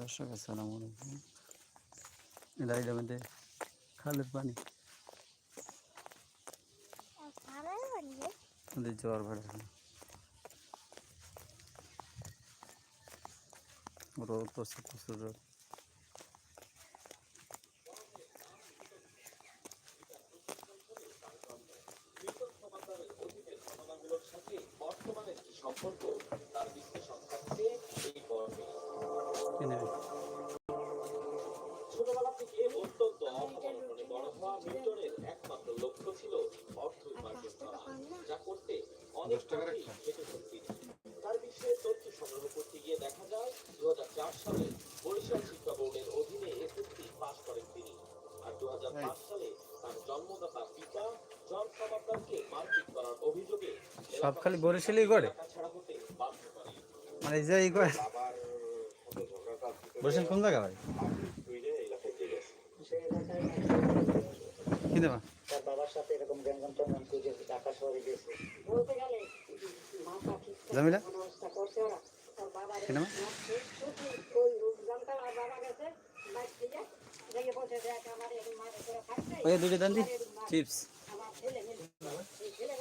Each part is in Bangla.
দর্শক আসসালামু আলাইকুম। মধ্যে খালের পানি। জোয়ার ভাড়া রোদ প্রচুর প্রচুর রোদ। কিনে ছোটবেলা থেকে অত্যন্ত অবহেলনে বড় হওয়া মিল্টনের একমাত্র লক্ষ্য ছিল অর্থ উপার্জন করা যা করতে অনেক টাকাই কেটেছেন তিনি তার বিষয়ে তথ্য সংগ্রহ করতে গিয়ে দেখা যায় দু সালে বরিশাল শিক্ষা বোর্ডের অধীনে এসএসসি পাশ করেন তিনি। আর দুহাজার পাঁচ সালে তার জন্মদাতা পিতা জন সমাদারকে মারপিট করার অভিযোগে সব খালি বরিশালই করে? মানে যে ই করে বরিশাল কোন জায়গা ভাই? কি দেবা? তার বাবার সাথে এরকম ব্যঙ্গন ট্যাঙ্গন করে ঢাকা শহরে গেছে। বলতে গেলে মাথা ঠিক জামিলা? অবস্থা করছে ওরা। তার আর বাবা গেছে বাইক থেকে। দেখে বলছে দেখ আমার এরকম মারে করে থাকছে ওই দুটো দান দি চিপস। আমার ছেলে মিলে ছেলে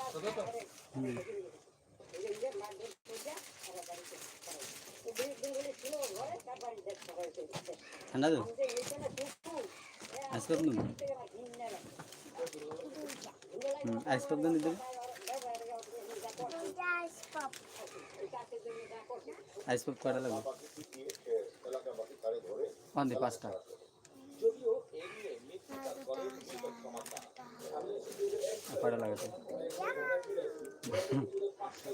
পাঁচটা যদিও এ নিয়ে মিথ্যাচার করেন মৃত সমাদার আর কয়টা লাগে তো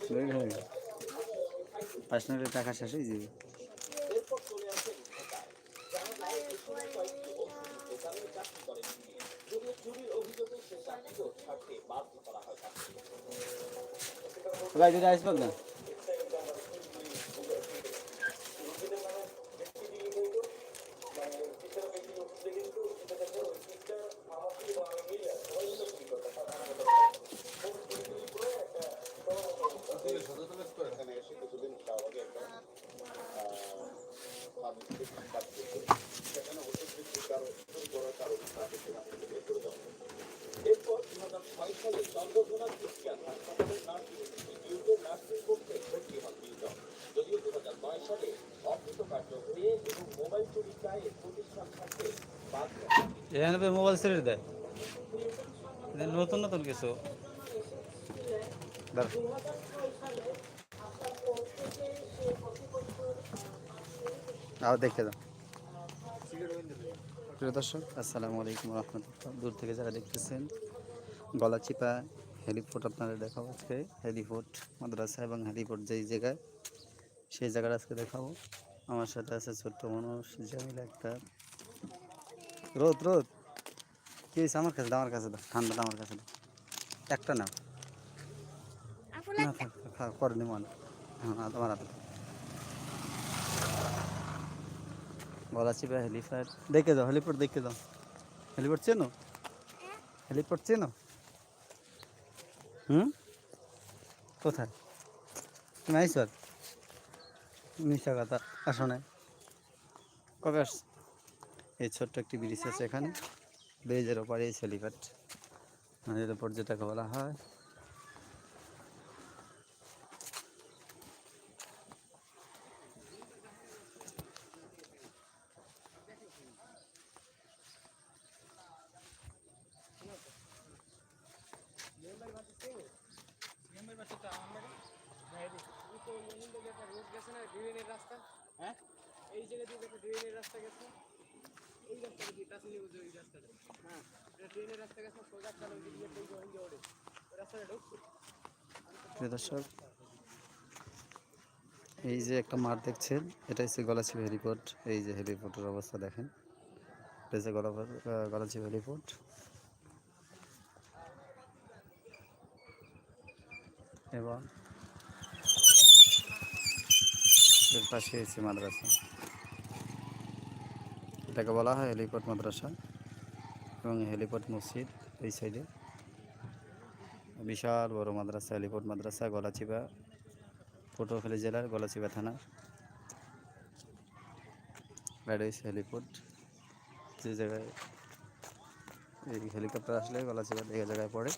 দুই হয়ে গেল পাঁচ মিনিটের টাকা শেষ হয়ে যাবে। চাকরি করেন। যদিও চুরির অভিযোগে সে ছাড়তে বাধ্য করা হয়। তাকে ভাই দুটো আইস পাক দেন এরপর দু হাজার ছয় সালে চন্দ্রঘোনা ক্রিস্টিয়ান হাসপাতালের নার্সিং ইনস্টিটিউটের নার্সিং কোর্সে ভর্তি হন মিল্টন যদিও দু হাজার নয় সালে অকৃতকার্য হয়ে এবং মোবাইল চুরির দায়ে প্রতিষ্ঠান ছাড়তে বাধ্য হন তিনি। এখানে মোবাইল ছেড়ে দেয়। নতুন নতুন কিছু। আও দেখে দাও। প্রিয় দর্শক আসসালামু আলাইকুম রহমতুল্লাহ। দূর থেকে যারা দেখতেছেন গলাচিপা হেলিপোর্ট আপনাদের দেখাবো আজকে। হেলিপোর্ট মাদ্রাসা এবং হেলিপোর্ট যেই জায়গায় সেই জায়গাটা আজকে দেখাবো। আমার সাথে আছে ছোট্ট মানুষ জামিলা একটা রোদ রোদ। কি হয়েছে আমার কাছে? দাও আমার কাছে দাও ঠান্ডাটা আমার কাছে দাও। একটা না না থাক থাক, থাক পরে নেব না হ্যাঁ তোমার হাতে। দাও। গলা চিপা হেলিপ্যাড। দেখে দাও হেলিপোর্ট দেখে দাও হেলিপোর্ট চেনো? হেলিপোর্ট চেনো? হুম? কোথায়? তুমি আইসো মিশা কথা আসো নাই। কবে আস এই ছোট্ট একটি ব্রিজ আছে এখানে। ব্রিজের ওপারে এই মানে এর উপর যেটাকে বলা হয়। হ্যাঁ? এই জায়গা দিয়ে দেখো ট্রেনের রাস্তা গেছে। দর্শক, এই যে একটা মাঠ দেখছেন, এটা হচ্ছে গলাচিপ হেলিপোর্ট এই যে হেলিপোর্টের অবস্থা দেখেন। এটা হচ্ছে গলা গলাচিপ হেলিপোর্ট এবং এর পাশে হচ্ছে মাদ্রাসা। এটাকে বলা হয় হেলিপোর্ট মাদ্রাসা এবং হেলিপোর্ট মসজিদ এই সাইডে। বিশাল বড় মাদ্রাসা হেলিপোর্ট মাদ্রাসা, গলাচিপা, পটুয়াখালী জেলার গলাচিপা থানা। রাইডাইস হেলিপোর্ট যে জায়গায় এই হেলিকপ্টার আসলে গলাচিপা এই জায়গায় পড়ে।